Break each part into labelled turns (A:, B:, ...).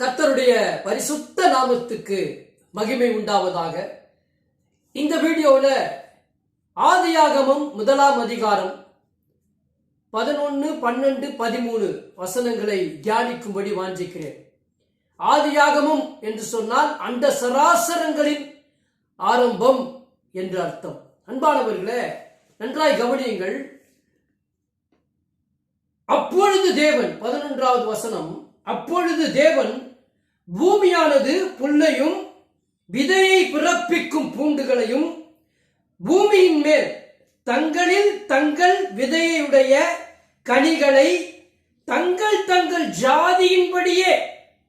A: கர்த்தருடைய பரிசுத்த நாமத்துக்கு மகிமை உண்டாவதாக. இந்த வீடியோவில் ஆதியாகமம் முதலாம் அதிகாரம் பதினொன்று பன்னெண்டு பதிமூணு வசனங்களை தியானிக்கும்படி வாஞ்சிக்கிறேன். ஆதியாகமம் என்று சொன்னால் அந்த சராசரங்களின் ஆரம்பம் என்று அர்த்தம். அன்பானவர்களே நன்றாய் கவனியுங்கள். அப்பொழுது தேவன் பதினொன்றாவது வசனம் அப்பொழுது தேவன் பூமியானது புல்லையும் விதையை பிறப்பிக்கும் பூண்டுகளையும் பூமியின் மேல் தங்களில் தங்கள் விதையுடைய கனிகளை தங்கள் தங்கள் ஜாதியின்படியே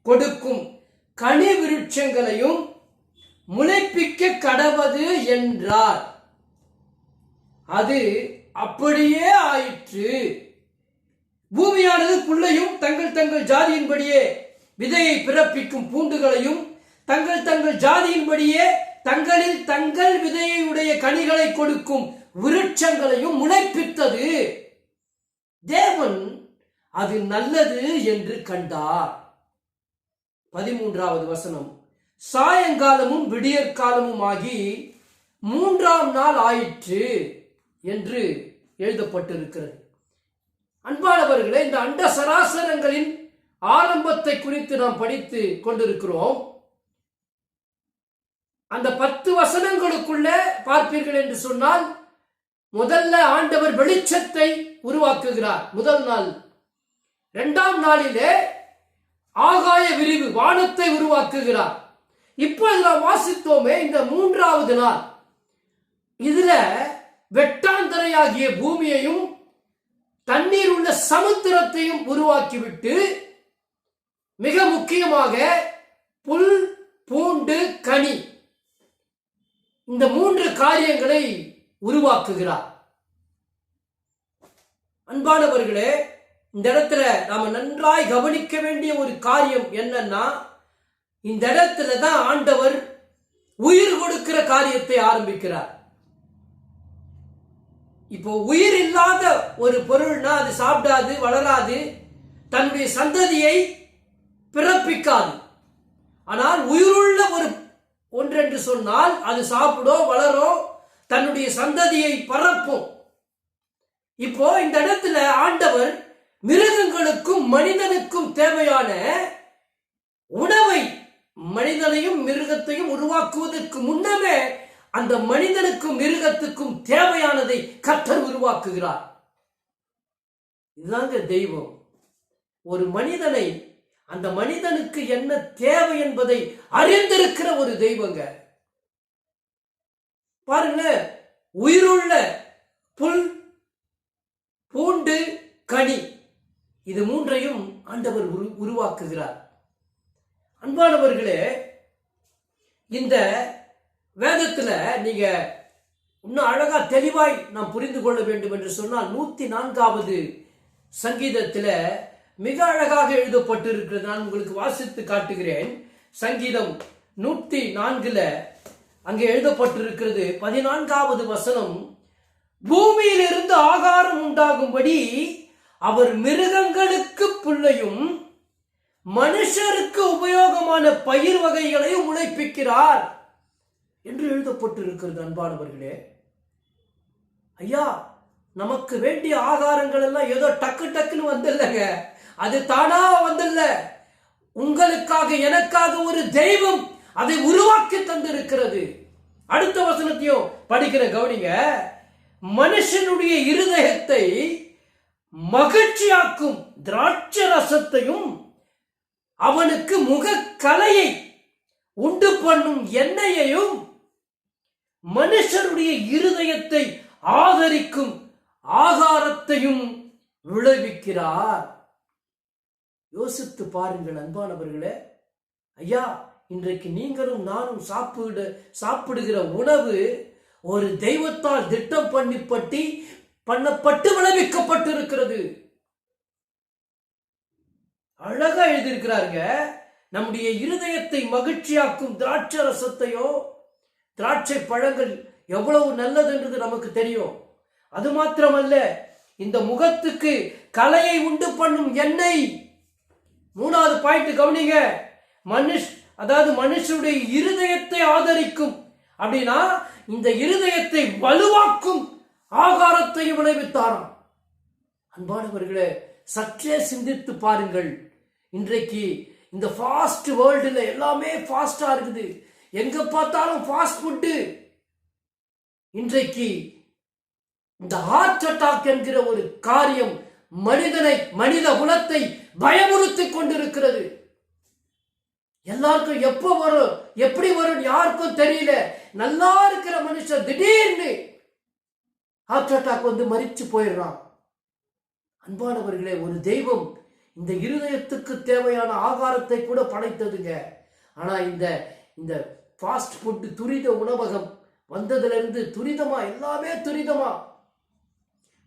A: கொடுக்கும் கனி விருட்சங்களையும் முளைப்பிக்க கடவது என்றார். அது அப்படியே ஆயிற்று. பூமியானது புல்லையும் தங்கள் தங்கள் ஜாதியின்படியே விதையை பிறப்பிக்கும் பூண்டுகளையும் தங்கள் தங்கள் ஜாதியின்படியே தங்களில் தங்கள் விதையுடைய கனிகளை கொடுக்கும் விருட்சங்களையும் முளைப்பித்தது. தேவன் அது நல்லது என்று கண்டார். பதிமூன்றாவது வசனம். சாயங்காலமும் விடியற்காலமும் ஆகி மூன்றாம் நாள் ஆயிற்று என்று எழுதப்பட்டிருக்கிறது. அன்பானவர்களே இந்த அண்ட சராசரங்களின் ஆரம்பத்தை குறித்து நாம் படித்து கொண்டிருக்கிறோம். அந்த பத்து வசனங்களுக்குள்ள பார்ப்பீர்கள் என்று சொன்னால் முதல்ல ஆண்டவர் வெளிச்சத்தை உருவாக்குகிறார். முதல் நாள். இரண்டாம் நாளிலே ஆகாய விரிவு வானத்தை உருவாக்குகிறார். இப்பொழுது நாம் வாசித்தோமே இந்த மூன்றாவது நாள். இதுல வெட்டாந்தரையாகிய பூமியையும் தண்ணீர் உள்ள சமுத்திரத்தையும் உருவாக்கிவிட்டு மிக முக்கியமாக புல் பூண்டு கனி. இந்த மூன்று காரியங்களை உருவாக்குகிறார். அன்பானவர்களே இந்த இடத்துல நாம நன்றாய் கவனிக்க வேண்டிய ஒரு காரியம் என்னன்னா இந்த இடத்துல தான் ஆண்டவர் உயிர் கொடுக்கிற காரியத்தை ஆரம்பிக்கிறார். இப்போ உயிர் இல்லாத ஒரு பொருள்னா அது சாப்பிடாது வளராது. தன்னுடைய சந்ததியை பிறப்பிக்காது. ஆனால் உயிருள்ள ஒரு ஒன்றென்று சொன்னால் அது சாப்பிடும் வளரும் தன்னுடைய சந்ததியை பரப்பும் இப்போ இந்த இடத்துல ஆண்டவர் மிருகங்களுக்கும் மனிதனுக்கும் தேவையான உணவை மனிதனையும் மிருகத்தையும் உருவாக்குவதற்கு முன்னமே அந்த மனிதனுக்கும் மிருகத்துக்கும் தேவையானதை கர்த்தர் உருவாக்குகிறார். இதுதாங்க தெய்வம். ஒரு மனிதனை அந்த மனிதனுக்கு என்ன தேவை என்பதை அறிந்திருக்கிற ஒரு தெய்வங்க. பாருங்க உயிருள்ள புல் பூண்டு கனி இது மூன்றையும் ஆண்டவர் உரு- உருவாக்குகிறார். அன்பானவர்களே இந்த வேதத்துல நீங்க இன்னும் அழகா தெளிவாய் நாம் புரிந்து கொள்ள வேண்டும் என்று சொன்னால் நூத்தி நான்காவது சங்கீதத்துல மிக அழகாக எழுதப்பட்டிருக்கிறது. நான் உங்களுக்கு வாசித்து காட்டுகிறேன். சங்கீதம் நூத்தி நான்குல அங்கே எழுதப்பட்டிருக்கிறது. பதினான்காவது வசனம் பூமியிலிருந்து ஆகாரம் உண்டாகும்படி அவர் மிருகங்களுக்கு புல்லையும் மனுஷருக்கு உபயோகமான பயிர் வகைகளையும் உழைப்பிக்கிறார் என்று எழுதப்பட்டிருக்கிறது. அன்பானவர்களே ஐயா நமக்கு வேண்டிய ஆகாரங்கள் எல்லாம் ஏதோ டக்கு டக்குன்னு வந்தில்லங்க அது தானா வந்தல்ல உங்களுக்காக எனக்காக ஒரு தெய்வம் அதை உருவாக்கி தந்திருக்கிறது. அடுத்த வசனத்தையும் படிக்கிற கவனிங்க. மனுஷனுடைய இருதயத்தை மகிழ்ச்சியாக்கும் திராட்சை ரசத்தையும் அவனுக்கு முகக்கலையை உண்டு பண்ணும் எண்ணெயையும் மனுஷனுடைய இருதயத்தை ஆதரிக்கும் ஆகாரத்தையும் விளைவிக்கிறார். யோசித்து பாருங்கள் அன்பானவர்களே. ஐயா இன்றைக்கு நீங்களும் நானும் சாப்பிடு சாப்பிடுகிற உணவு ஒரு தெய்வத்தால் திட்டம் பண்ணிப்பட்டி பண்ணப்பட்டு விளைவிக்கப்பட்டிருக்கிறது. அழகா எழுதியிருக்கிறாருங்க. நம்முடைய இருதயத்தை மகிழ்ச்சியாக்கும் திராட்சை ரசத்தையோ திராட்சை பழங்கள் எவ்வளவு நல்லதுன்றது நமக்கு தெரியும். அது மாத்திரமல்ல இந்த முகத்துக்கு கலையை உண்டு பண்ணும் எண்ணெய் மூணாவது பாயிண்ட் கவனிங்க. மனுஷ் அதாவது மனுஷனுடைய இருதயத்தை ஆதரிக்கும். அப்படின்னா இந்த இருதயத்தை வலுவாக்கும் ஆகாரத்தையும் விளைவித்தாராம். அன்பானவர்களே சற்றே சிந்தித்து பாருங்கள். இன்றைக்கு இந்த ஃபாஸ்ட் வேர்ல்டுல எல்லாமே ஃபாஸ்டா இருக்குது. எங்க பார்த்தாலும் ஃபாஸ்ட் ஃபுட்டு இன்றைக்கு இந்த ஹார்ட் அட்டாக் என்கிற ஒரு காரியம் மனிதனை மனித குலத்தை பயமுறுத்திக் கொண்டிருக்கிறது. எல்லாருக்கும் எப்போ வரும் எப்படி வரும் யாருக்கும் தெரியல. நல்லா இருக்கிற மனுஷன் திடீர்னு ஹார்ட் அட்டாக் வந்து மறிச்சு போயிடுறான். அன்பானவர்களே ஒரு தெய்வம் இந்த இருதயத்துக்கு தேவையான ஆகாரத்தை கூட படைத்ததுங்க. ஆனா இந்த இந்த ஃபாஸ்ட் ஃபுட்டு துரித உணவகம் வந்ததுல இருந்து துரிதமா எல்லாமே துரிதமா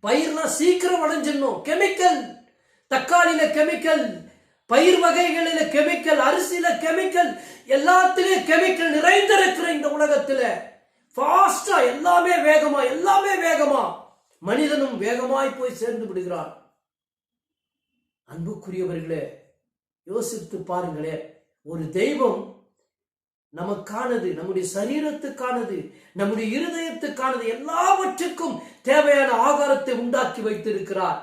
A: பயிர்லாம் சீக்கிரம் வளைஞ்சிடணும் கெமிக்கல். தக்காளியில கெமிக்கல். பயிர் வகைகளில கெமிக்கல். அரிசியில கெமிக்கல். எல்லாத்துலயும் கெமிக்கல் நிறைந்திருக்கிற இந்த உலகத்துல. ஃபாஸ்டா எல்லாமே வேகமா எல்லாமே வேகமா மனிதனும் வேகமாய் போய் சேர்ந்து விடுகிறான். அன்புக்குரியவர்களே யோசித்து பாருங்களேன். ஒரு தெய்வம் நமக்கானது நம்முடைய சரீரத்துக்கானது நம்முடைய இருதயத்துக்கானது எல்லாவற்றுக்கும் தேவையான ஆகாரத்தை உண்டாக்கி வைத்திருக்கிறார்.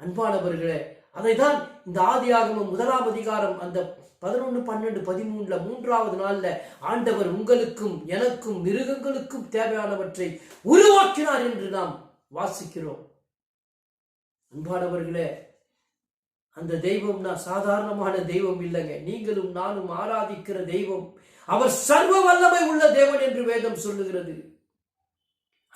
A: அன்பானவர்களே அதைதான் இந்த ஆதியாகமம் முதலாம் அதிகாரம் அந்த பதினொன்று பன்னெண்டு பதிமூணுல மூன்றாவது நாள்ல ஆண்டவர் உங்களுக்கும் எனக்கும் மிருகங்களுக்கும் தேவையானவற்றை உருவாக்கினார் என்று நாம் வாசிக்கிறோம். அன்பானவர்களே அந்த தெய்வம் நான் சாதாரணமான தெய்வம் இல்லைங்க. நீங்களும் நானும் ஆராதிக்கிற தெய்வம். அவர் சர்வ வல்லமை உள்ள தேவன் என்று வேதம் சொல்லுகிறது.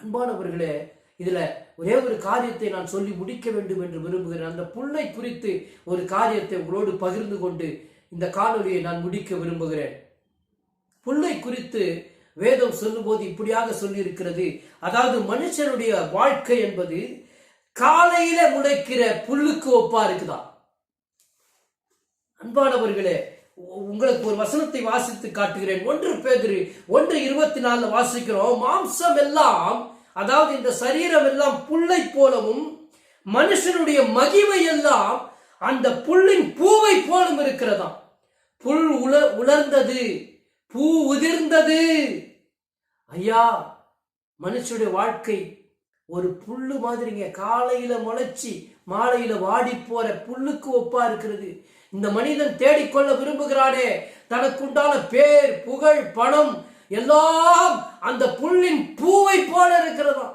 A: அன்பானவர்களே இதுல ஒரே ஒரு காரியத்தை நான் சொல்லி முடிக்க வேண்டும் என்று விரும்புகிறேன். அந்த புல்லை குறித்து ஒரு காரியத்தை உங்களோடு பகிர்ந்து கொண்டு இந்த காணொலியை நான் முடிக்க விரும்புகிறேன். புல்லை குறித்து வேதம் சொல்லும்போது இப்படியாக சொல்லியிருக்கிறது. அதாவது மனுஷனுடைய வாழ்க்கை என்பது காலையில முளைக்கிற புல்லுக்கு ஒப்பா இருக்குதான். அன்பானவர்களே உங்களுக்கு ஒரு வசனத்தை வாசித்து காட்டுகிறேன். ஒன்று பேதுரு ஒன்று இருபத்தி நாலுல வாசிக்கிறோம். மாம்சம் எல்லாம் அதாவது இந்த சரீரம் எல்லாம் புல்லை போலவும் மனுஷனுடைய மகிமை எல்லாம் அந்த புல்லின் பூவை போலும் இருக்கிறதாம். புல் உல உலர்ந்தது பூ உதிர்ந்தது. ஐயா மனுஷனுடைய வாழ்க்கை ஒரு புல்லு மாதிரிங்க. காலையில முளைச்சி மாலையில வாடி போற புல்லுக்கு ஒப்பா இருக்கிறது. இந்த மனிதன் தேடிக்கொள்ள விரும்புகிறானே. தனக்குண்டான பேர் புகழ் பணம் எல்லாம் அந்த புல்லின் பூவை போல இருக்கிறதா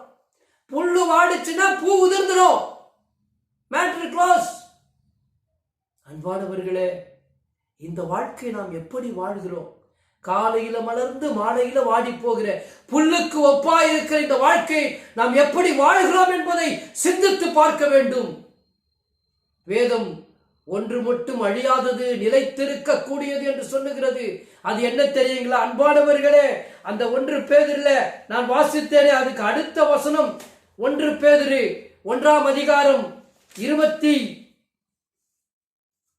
A: புல்லு வாடிச்சுன்னா பூ உதிர்ந்துடும். மேட்ரு க்ளோஸ் அன்பானவர்களே இந்த வாழ்க்கை நாம் எப்படி வாழ்கிறோம்? காலையில மலர்ந்து மாலையில வாடி போகிற புல்லுக்கு ஒப்பாய் இருக்கிற இந்த வாழ்க்கை நாம் எப்படி வாழ்கிறோம் என்பதை சிந்தித்து பார்க்க வேண்டும். வேதம் ஒன்று மட்டும் அழியாதது நிலைத்திருக்க கூடியது என்று சொல்லுகிறது. அது என்ன தெரியுங்களா? அன்பானவர்களே அந்த ஒன்று பேதிரில் நான் வாசித்தேனே அதுக்கு அடுத்த வசனம். ஒன்று பேதிரு ஒன்றாம் அதிகாரம் இருபத்தி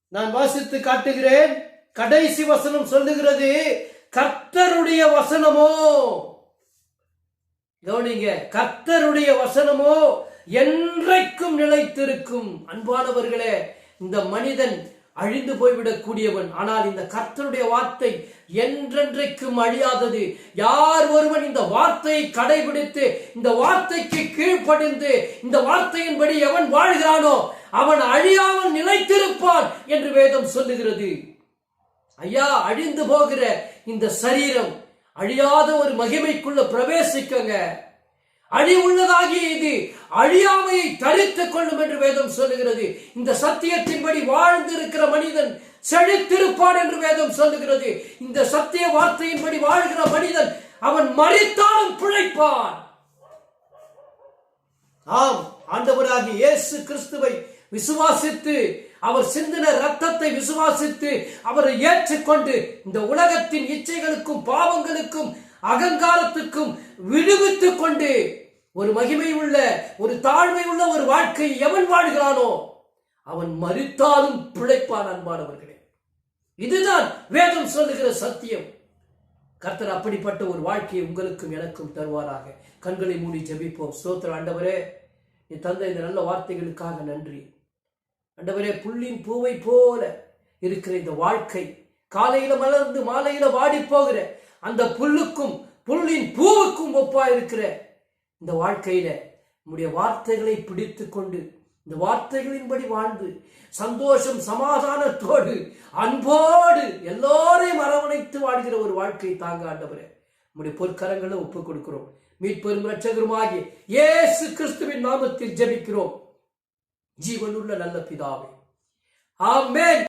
A: நான் வாசித்து காட்டுகிறேன். கடைசி வசனம் சொல்லுகிறது கர்த்தருடைய வசனமோ? கவனிங்க கர்த்தருடைய வசனமோ என்றைக்கும் நிலைத்திருக்கும். அன்பானவர்களே இந்த மனிதன் அழிந்து போய்விடக்கூடியவன். ஆனால் இந்த கர்த்தருடைய வார்த்தை என்றென்றைக்கும் அழியாதது. யார் ஒருவன் இந்த வார்த்தையை கடைபிடித்து இந்த வார்த்தைக்கு கீழ்ப்படிந்து இந்த வார்த்தையின்படி எவன் வாழ்கிறானோ அவன் அழியாமல் நிலைத்திருப்பான் என்று வேதம் சொல்லுகிறது. ஐயா அழிந்து போகிற இந்த சரீரம் அழியாத ஒரு மகிமைக்குள்ள பிரவேசிக்கங்க. அழிவுள்ளதாகிய இது அழியாமையை தரித்துக் கொள்ளும் என்று வேதம் சொல்லுகிறது. இந்த சத்தியத்தின்படி வாழ்ந்து இருக்கிற மனிதன் செழித்திருப்பான் என்று வேதம் சொல்லுகிறது. இந்த சத்திய வார்த்தையின்படி வாழ்கிற மனிதன் அவன் மறித்தாலும் பிழைப்பான். ஆம் ஆண்டவராகி இயேசு கிறிஸ்துவை விசுவாசித்து அவர் சிந்தின ரத்தத்தை விசுவாசித்து அவரை ஏற்றுக்கொண்டு இந்த உலகத்தின் இச்சைகளுக்கும் பாவங்களுக்கும் அகங்காரத்துக்கும் விடுவித்துக் கொண்டு ஒரு மகிமை உள்ள ஒரு தாழ்மை உள்ள ஒரு வாழ்க்கை எவன் வாழ்கிறானோ அவன் மறித்தாலும் பிழைப்பான் அன்பானவர்களே. இதுதான் வேதம் சொல்லுகிற சத்தியம். கர்த்தர் அப்படிப்பட்ட ஒரு வாழ்க்கையை உங்களுக்கும் எனக்கும் தருவாராக. கண்களை மூடி ஜெபிப்போம். ஸ்தோத்திர ஆண்டவரே நீ தந்த இந்த நல்ல வார்த்தைகளுக்காக நன்றி. ஆண்டவரே புள்ளின் பூவை போல இருக்கிற இந்த வாழ்க்கை காலையில மலர்ந்து மாலையில வாடி போகிற அந்த புல்லுக்கும் புல்லின் பூவுக்கும் ஒப்பா இருக்கிற இந்த வாழ்க்கையில நம்முடைய வார்த்தைகளை பிடித்து கொண்டு இந்த வார்த்தைகளின்படி வாழ்ந்து சந்தோஷம் சமாதானத்தோடு அன்போடு எல்லோரையும் அரவணைத்து வாழ்கிற ஒரு வாழ்க்கை தாங்க ஆண்டவரே. நம்முடைய பொற்கரங்களை ஒப்புக் கொடுக்கிறோம். மீட்பெரும் ரட்சகருமாகிய இயேசு கிறிஸ்துவின் நாமத்தில் ஜெபிக்கிறோம். ஜீவனுள்ள நல்ல பிதாவே. ஆமே